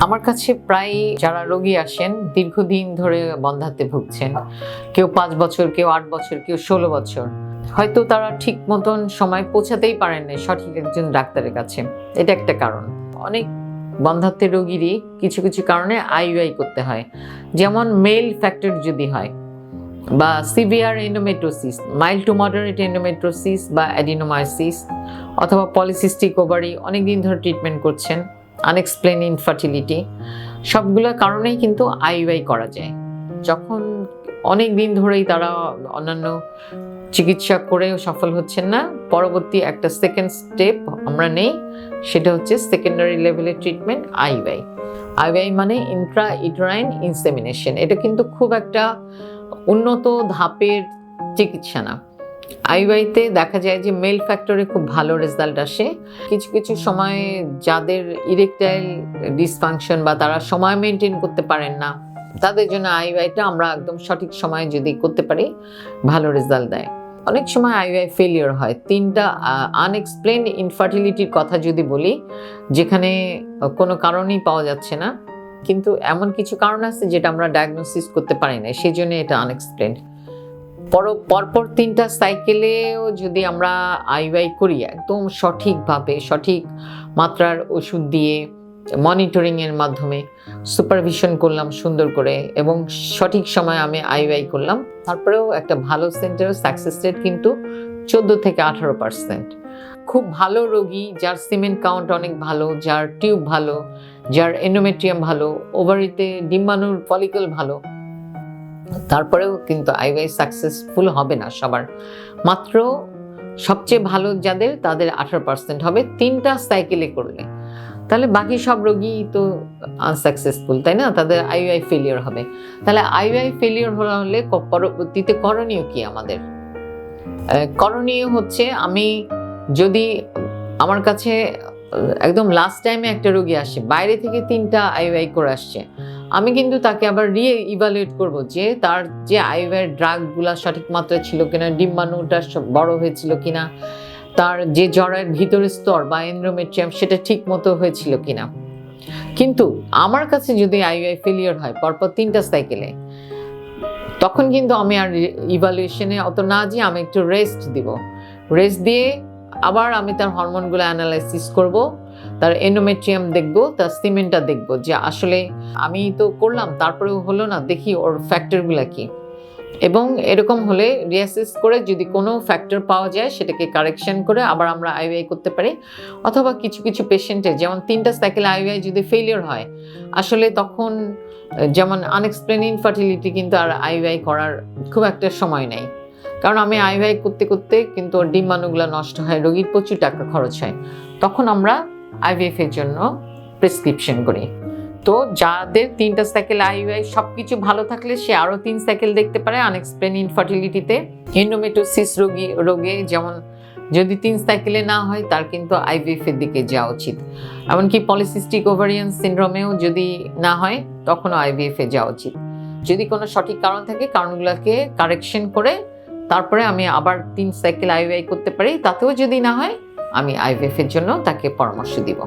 আমার কাছে প্রায় যারা রোগী আসেন, দীর্ঘদিন ধরে বন্ধাতে ভুগছেন। কেউ পাঁচ বছর, কেউ আট বছর, কেউ ষোলো বছর। হয়তো তারা ঠিক মতন সময় পৌঁছাতেই পারেন না সঠিক একজন ডাক্তারের কাছে। এটা একটা কারণ। অনেক বন্ধাত্বের রোগীরই কিছু কিছু কারণে আইইউআই করতে হয়। যেমন মেল ফ্যাক্টর যদি হয় বা severe endometriosis, mild to moderate endometriosis বা অ্যাডিনোমাইসিস অথবা পলিসিস্টিক ওভারি অনেক দিন ধরে ট্রিটমেন্ট করছেন। আনএক্সপ্লেন ইনফার্টিলিটি সবগুলো কারণেই কিন্তু আইইউআই করা যায়। যখন অনেক দিন ধরেই তারা অন্যান্য চিকিৎসা করেও সফল হচ্ছেন না, পরবর্তী একটা সেকেন্ড স্টেপ আমরা নেই, সেটা হচ্ছে সেকেন্ডারি লেভেলের ট্রিটমেন্ট আইওয়াই আইওয়াই মানে ইন্ট্রা ইউটেরাইন ইনসেমিনেশন এটা কিন্তু খুব একটা উন্নত ধাপের চিকিৎসা না। আইওয়াইতে দেখা যায় যে মেল ফ্যাক্টরে খুব ভালো রেজাল্ট আসে। কিছু কিছু সময় যাদের ইরেকটাইল ডিসফাংশন বা তারা সময় মেনটেন করতে পারেন না, তাদের জন্য আইওয়াইটা আমরা একদম সঠিক সময়ে যদি করতে পারি, ভালো রেজাল্ট দেয়। অনেক সময় আইওআই ফেলিওর হয়। তিনটা আনএক্সপ্লেন ইনফার্টিলিটির কথা যদি বলি, যেখানে কোনো কারণই পাওয়া যাচ্ছে না, কিন্তু এমন কিছু কারণ আছে যেটা আমরা ডায়াগনোসিস করতে পারি না সেই জন্য এটা আনএক্সপ্লেন পর, পরপর তিনটা সাইকেলেও যদি আমরা আইওআই করি, একদম সঠিকভাবে, সঠিক মাত্রার ওষুধ দিয়ে মনিটরিংয়ের মাধ্যমে সুপারভিশন করলাম সুন্দর করে এবং সঠিক সময় আমি আইওআই করলাম। তারপরেও একটা ভালো সেন্টারের সাকসেস রেট কিন্তু চোদ্দ থেকে আঠারো পার্সেন্ট খুব ভালো রোগী, যার সিমেন্ট কাউন্ট অনেক ভালো, যার টিউব ভালো, যার এন্ডোমেট্রিয়াম ভালো ওভারিতে ডিম্বাণুর ফলিকল ভালো তারপরেও কিন্তু আইওআই সাকসেসফুল হবে না সবার। মাত্র সবচেয়ে ভালো যাদের, তাদের আঠারো পার্সেন্ট হবে। তিনটা সাইকেলে করলে। তাহলে বাকি সব রোগী তো আনসাকসেসফুল তাই না? তাদের আইওআই ফেলিওর হবে। তাহলে আইওআই ফেলিওর হলে পরবর্তীতে করণীয় কি আমাদের? করণীয় হচ্ছে আমি যদি আমার কাছে, একদম লাস্ট টাইমে একটা রোগী আসে, বাইরে থেকে তিনটা আইওআই করে আসছে আমি কিন্তু তাকে আবার রি ইভালুয়েট করব যে তার যে আইওআই ড্রাগগুলা সঠিক মাত্রায় ছিল কিনা, ডিম্বাণুটা বড় হয়েছিল কিনা, তার যে জরায়ের ভিতরের স্তর বা এন্ড্রোমেট্রিয়াম সেটা ঠিক মতো হয়েছিল কিনা। কিন্তু আমার কাছে যদি আইওআই ফেলিয়ার হয়, পরপর তিনটা সাইকেলে তখন কিন্তু আমি আর ইভালুয়েশনে অত না যে আমি একটু রেস্ট দিব। রেস্ট দিয়ে আবার আমি তার হরমোনগুলো অ্যানালাইসিস করব। তার এন্ডোমেট্রিয়াম দেখব, তার সিমেন্টটা দেখব, যে আসলে আমি তো করলাম, তারপরেও হলো না, দেখি ওর ফ্যাক্টরগুলো কি। এবং এরকম হলে রিয়াসেস করে যদি কোনো ফ্যাক্টর পাওয়া যায়, সেটাকে কারেকশন করে আবার আমরা আইওআই করতে পারি। অথবা কিছু কিছু পেশেন্টের যেমন তিনটা সাইকেল আইওআই যদি ফেলিওর হয়, আসলে তখন, যেমন আনএক্সপ্লেন ইনফার্টিলিটি কিন্তু আর আইওআই করার খুব একটা সময় নেই। কারণ আমি আইওআই করতে করতে কিন্তু ডিম্বাণুগুলো নষ্ট হয়, রোগীর প্রচুর টাকা খরচ হয়। তখন আমরা আইভিএফ এর জন্য প্রেসক্রিপশন করি। তো যাদের তিনটা সাইকেল আইইউআই সব কিছু ভালো থাকলে সে আরও তিন সাইকেল দেখতে পারে আনএক্সপ্লেন ইনফার্টিলিটিতে এন্ডোমেটোসিস রোগী, রোগে যেমন যদি তিন সাইকেলে না হয়, তার কিন্তু আইভিএফ এর দিকে যাওয়া উচিত। এমনকি পলিসিস্টিক ওভারিয়ান সিন্ড্রোমেও যদি না হয়, তখনও আইভিএফ এ যাওয়া উচিত। যদি কোনো সঠিক কারণ থাকে, কারণগুলোকে কারেকশন করে, তারপরে আমি আবার তিন সাইকেল আইভিআই করতে পারি। তাতেও যদি না হয় আমি আইভিএফ এর জন্য তাকে পরামর্শ দিব।